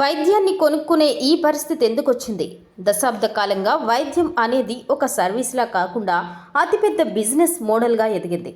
వైద్యాన్ని కొనుక్కునే ఈ పరిస్థితి ఎందుకు వచ్చింది దశాబ్ద కాలంగా వైద్యం అనేది ఒక సర్వీస్లా కాకుండా అతిపెద్ద బిజినెస్ మోడల్గా ఎదిగింది.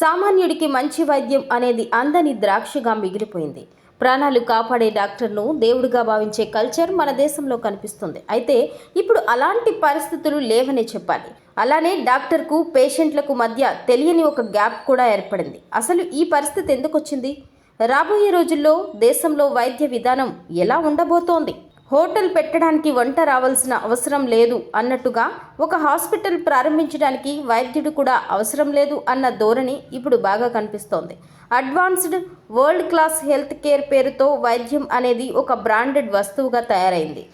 సామాన్యుడికి మంచి వైద్యం అనేది అందని ద్రాక్షగా మిగిలిపోయింది. ప్రాణాలు కాపాడే డాక్టర్ను దేవుడిగా భావించే కల్చర్ మన దేశంలో కనిపిస్తుంది. అయితే ఇప్పుడు అలాంటి పరిస్థితులు లేవనే చెప్పాలి. అలానే డాక్టర్కు పేషెంట్లకు మధ్య తెలియని ఒక గ్యాప్ కూడా ఏర్పడింది. అసలు ఈ పరిస్థితి ఎందుకు వచ్చింది రాబోయే రోజుల్లో దేశంలో వైద్య విధానం ఎలా ఉండబోతోంది? హోటల్ పెట్టడానికి వంట రావాల్సిన అవసరం లేదు అన్నట్టుగా ఒక హాస్పిటల్ ప్రారంభించడానికి వైద్యుడు కూడా అవసరం లేదు అన్న ధోరణి ఇప్పుడు బాగా కనిపిస్తోంది. Advanced world class health care పేరుతో వైద్యం అనేది ఒక బ్రాండెడ్ వస్తువుగా తయారైంది.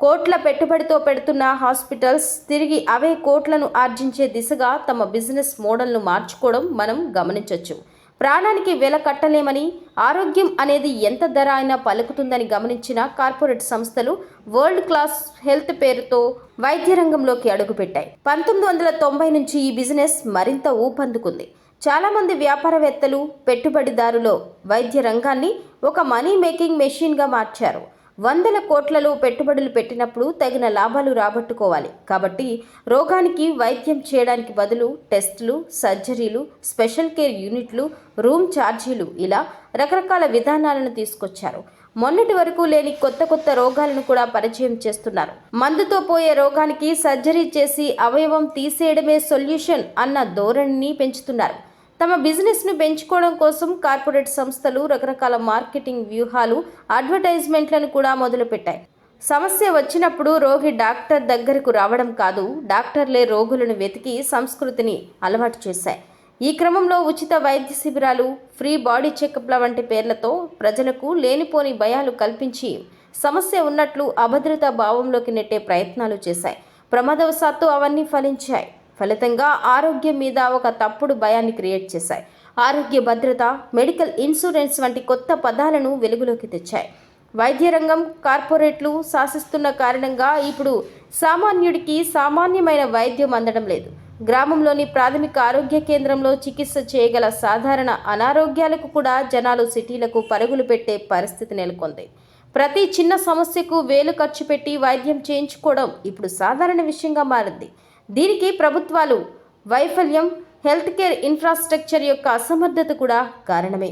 కోట్ల పెట్టుబడితో పెడుతున్న హాస్పిటల్స్ తిరిగి అవే కోట్లను ఆర్జించే దిశగా తమ బిజినెస్ మోడల్ను మార్చుకోవడం మనం గమనించవచ్చు ప్రాణానికి వెల కట్టలేమని ఆరోగ్యం అనేది ఎంత ధర అయినా పలుకుతుందని గమనించిన కార్పొరేట్ సంస్థలు వరల్డ్ క్లాస్ హెల్త్ పేరుతో వైద్య రంగంలోకి అడుగుపెట్టాయి. పంతొమ్మిది వందల తొంభై నుంచి ఈ బిజినెస్ మరింత ఊపందుకుంది. చాలామంది వ్యాపారవేత్తలు పెట్టుబడిదారులు వైద్య రంగాన్ని ఒక మనీ మేకింగ్ మెషిన్గా మార్చారు. వందల కోట్లలో పెట్టుబడులు పెట్టినప్పుడు తగిన లాభాలు రాబట్టుకోవాలి. కాబట్టి రోగానికి వైద్యం చేయడానికి బదులు టెస్టులు సర్జరీలు స్పెషల్ కేర్ యూనిట్లు రూమ్ ఛార్జీలు ఇలా రకరకాల విధానాలను తీసుకొచ్చారు. మొన్నటి వరకు లేని కొత్త కొత్త రోగాలను కూడా పరిచయం చేస్తున్నారు. మందుతో పోయే రోగానికి సర్జరీ చేసి అవయవం తీసేయడమే సొల్యూషన్ అన్న ధోరణిని పెంచుతున్నారు. తమ బిజినెస్ను పెంచుకోవడం కోసం కార్పొరేట్ సంస్థలు రకరకాల మార్కెటింగ్ వ్యూహాలు అడ్వర్టైజ్మెంట్లను కూడా మొదలుపెట్టాయి. సమస్య వచ్చినప్పుడు రోగి డాక్టర్ దగ్గరకు రావడం కాదు డాక్టర్లే రోగులను వెతికి సంస్కృతిని అలవాటు చేశాయి. ఈ క్రమంలో ఉచిత వైద్య శిబిరాలు ఫ్రీ బాడీ చెకప్ల వంటి పేర్లతో ప్రజలకు లేనిపోని భయాలు కల్పించి సమస్య ఉన్నట్లు అభద్రతా భావంలోకి నెట్టే ప్రయత్నాలు చేశాయి. ప్రమాదవశాత్తు అవన్నీ ఫలించాయి. ఫలితంగా ఆరోగ్యం మీద ఒక తప్పుడు భయాన్ని క్రియేట్ చేశాయి. ఆరోగ్య భద్రత మెడికల్ ఇన్సూరెన్స్ వంటి కొత్త పదాలను వెలుగులోకి తెచ్చాయి. వైద్య రంగం కార్పొరేట్లు శాసిస్తున్న కారణంగా ఇప్పుడు సామాన్యుడికి సామాన్యమైన వైద్యం అందడం లేదు. గ్రామంలోని ప్రాథమిక ఆరోగ్య కేంద్రంలో చికిత్స చేయగల సాధారణ అనారోగ్యాలకు కూడా జనాలు సిటీలకు పరుగులు పెట్టే పరిస్థితి నెలకొంది. ప్రతి చిన్న సమస్యకు వేలు ఖర్చు పెట్టి వైద్యం చేయించుకోవడం ఇప్పుడు సాధారణ విషయంగా మారింది. దీనికి ప్రభుత్వాలు వైఫల్యం హెల్త్ కేర్ ఇన్ఫ్రాస్ట్రక్చర్ యొక్క అసమర్థత కూడా కారణమే.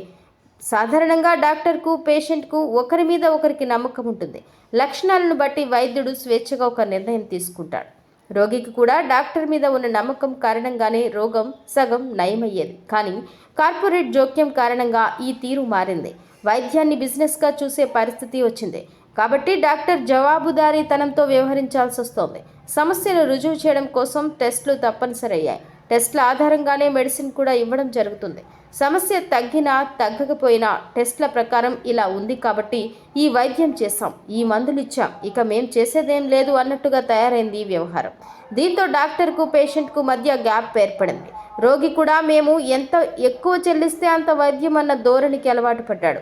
సాధారణంగా డాక్టర్కు పేషెంట్కు ఒకరి మీద ఒకరికి నమ్మకం ఉంటుంది. లక్షణాలను బట్టి వైద్యుడు స్వేచ్ఛగా ఒక నిర్ణయం తీసుకుంటాడు. రోగికి కూడా డాక్టర్ మీద ఉన్న నమ్మకం కారణంగానే రోగం సగం నయమయ్యేది. కానీ కార్పొరేట్ జోక్యం కారణంగా ఈ తీరు మారింది. వైద్యాన్ని బిజినెస్గా చూసే పరిస్థితి వచ్చింది. కాబట్టి డాక్టర్ జవాబుదారీతనంతో వ్యవహరించాల్సి వస్తోంది. సమస్యను రుజువు చేయడం కోసం టెస్టులు తప్పనిసరి అయ్యాయి టెస్టుల ఆధారంగానే మెడిసిన్ కూడా ఇవ్వడం జరుగుతుంది. సమస్య తగ్గినా తగ్గకపోయినా టెస్టుల ప్రకారం ఇలా ఉంది కాబట్టి ఈ వైద్యం చేశాం ఈ మందులు ఇచ్చాం ఇక మేం చేసేదేం లేదు అన్నట్టుగా తయారైంది ఈ వ్యవహారం. దీంతో డాక్టర్కు పేషెంట్కు మధ్య గ్యాప్ ఏర్పడింది. రోగి కూడా మేము ఎంత ఎక్కువ చెల్లిస్తే అంత వైద్యం అన్న ధోరణికి అలవాటు పడ్డాడు.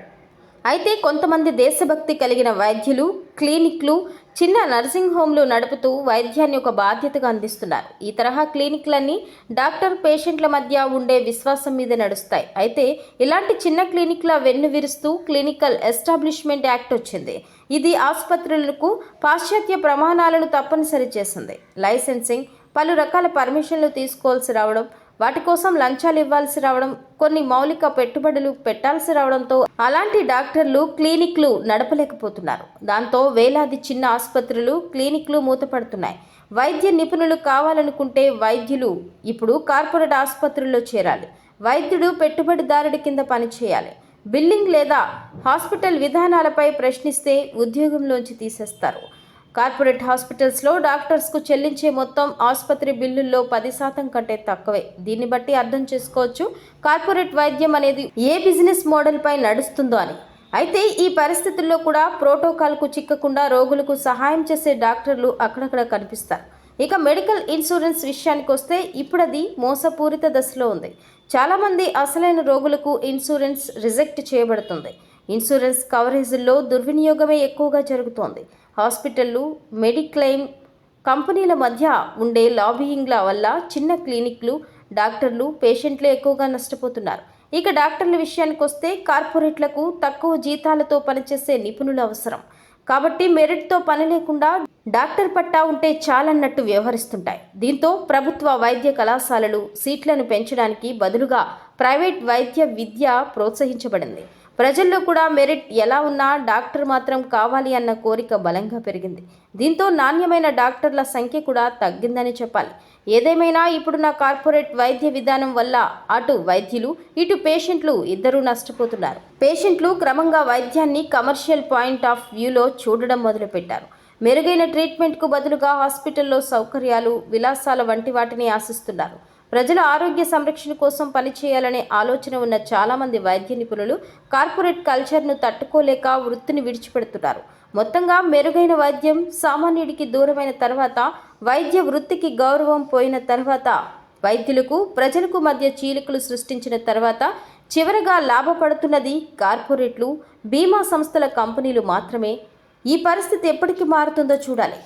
అయితే కొంతమంది దేశభక్తి కలిగిన వైద్యులు క్లినిక్లు చిన్న నర్సింగ్ హోమ్లు నడుపుతూ వైద్యాన్ని ఒక బాధ్యతగా అందిస్తున్నారు. ఈ తరహా క్లినిక్లన్నీ డాక్టర్ పేషెంట్ల మధ్య ఉండే విశ్వాసం మీద నడుస్తాయి. అయితే ఇలాంటి చిన్న క్లినిక్ల వెన్ను విరుస్తూ క్లినికల్ ఎస్టాబ్లిష్మెంట్ యాక్ట్ వచ్చింది. ఇది ఆసుపత్రులకు పాశ్చాత్య ప్రమాణాలను తప్పనిసరి చేసింది. లైసెన్సింగ్ పలు రకాల పర్మిషన్లు తీసుకోవాల్సి రావడం వాటి కోసం లంచాలు ఇవ్వాల్సి రావడం కొన్ని మౌలిక పెట్టుబడులు పెట్టాల్సి రావడంతో అలాంటి డాక్టర్లు క్లినిక్లు నడపలేకపోతున్నారు. దాంతో వేలాది చిన్న ఆసుపత్రులు క్లినిక్లు మూతపడుతున్నాయి. వైద్య నిపుణులు కావాలనుకుంటే వైద్యులు ఇప్పుడు కార్పొరేట్ ఆసుపత్రుల్లో చేరాలి. వైద్యుడు పెట్టుబడిదారుడి కింద పనిచేయాలి. బిల్లింగ్ లేదా హాస్పిటల్ విధానాలపై ప్రశ్నిస్తే ఉద్యోగంలోంచి తీసేస్తారు. కార్పొరేట్ హాస్పిటల్స్లో డాక్టర్స్కు చెల్లించే మొత్తం ఆసుపత్రి బిల్లుల్లో పది శాతం కంటే తక్కువే. దీన్ని బట్టి అర్థం చేసుకోవచ్చు కార్పొరేట్ వైద్యం అనేది ఏ బిజినెస్ మోడల్పై నడుస్తుందో అని. అయితే ఈ పరిస్థితుల్లో కూడా ప్రోటోకాల్కు చిక్కకుండా రోగులకు సహాయం చేసే డాక్టర్లు అక్కడక్కడ కనిపిస్తారు. ఇక మెడికల్ ఇన్సూరెన్స్ విషయానికి వస్తే ఇప్పుడది మోసపూరిత దశలో ఉంది. చాలామంది అసలైన రోగులకు ఇన్సూరెన్స్ రిజెక్ట్ చేయబడుతుంది. ఇన్సూరెన్స్ కవరేజీల్లో దుర్వినియోగమే ఎక్కువగా జరుగుతోంది. హాస్పిటళ్ళు మెడిక్లెయిమ్ కంపెనీల మధ్య ఉండే లాబియింగ్ల వల్ల చిన్న క్లినిక్లు డాక్టర్లు పేషెంట్లే ఎక్కువగా నష్టపోతున్నారు. ఇక డాక్టర్ల విషయానికి వస్తే కార్పొరేట్లకు తక్కువ జీతాలతో పనిచేసే నిపుణులు అవసరం. కాబట్టి మెరిట్తో పని లేకుండా డాక్టర్ పట్టా ఉంటే చాలన్నట్టు వ్యవహరిస్తుంటాయి. దీంతో ప్రభుత్వ వైద్య కళాశాలలు సీట్లను పెంచడానికి బదులుగా ప్రైవేట్ వైద్య విద్య ప్రోత్సహించబడింది. ప్రజల్లో కూడా మెరిట్ ఎలా ఉన్నా డాక్టర్ మాత్రం కావాలి అన్న కోరిక బలంగా పెరిగింది. దీంతో నాణ్యమైన డాక్టర్ల సంఖ్య కూడా తగ్గిందని చెప్పాలి. ఏదేమైనా ఇప్పుడున్న కార్పొరేట్ వైద్య విధానం వల్ల అటు వైద్యులు ఇటు పేషెంట్లు ఇద్దరూ నష్టపోతున్నారు. పేషెంట్లు క్రమంగా వైద్యాన్ని కమర్షియల్ పాయింట్ ఆఫ్ వ్యూలో చూడడం మొదలుపెట్టారు. మెరుగైన ట్రీట్మెంట్కు బదులుగా హాస్పిటల్లో సౌకర్యాలు విలాసాల వంటి వాటిని ఆశిస్తున్నారు. ప్రజల ఆరోగ్య సంరక్షణ కోసం పనిచేయాలనే ఆలోచన ఉన్న చాలామంది వైద్య నిపుణులు కార్పొరేట్ కల్చర్ను తట్టుకోలేక వృత్తిని విడిచిపెడుతున్నారు. మొత్తంగా మెరుగైన వైద్యం సామాన్యుడికి దూరమైన తర్వాత వైద్య వృత్తికి గౌరవం పోయిన తర్వాత వైద్యులకు ప్రజలకు మధ్య చీలికలు సృష్టించిన తర్వాత చివరగా లాభపడుతున్నది కార్పొరేట్లు బీమా సంస్థల కంపెనీలు మాత్రమే. ఈ పరిస్థితి ఎప్పటికి మారుతుందో చూడాలి.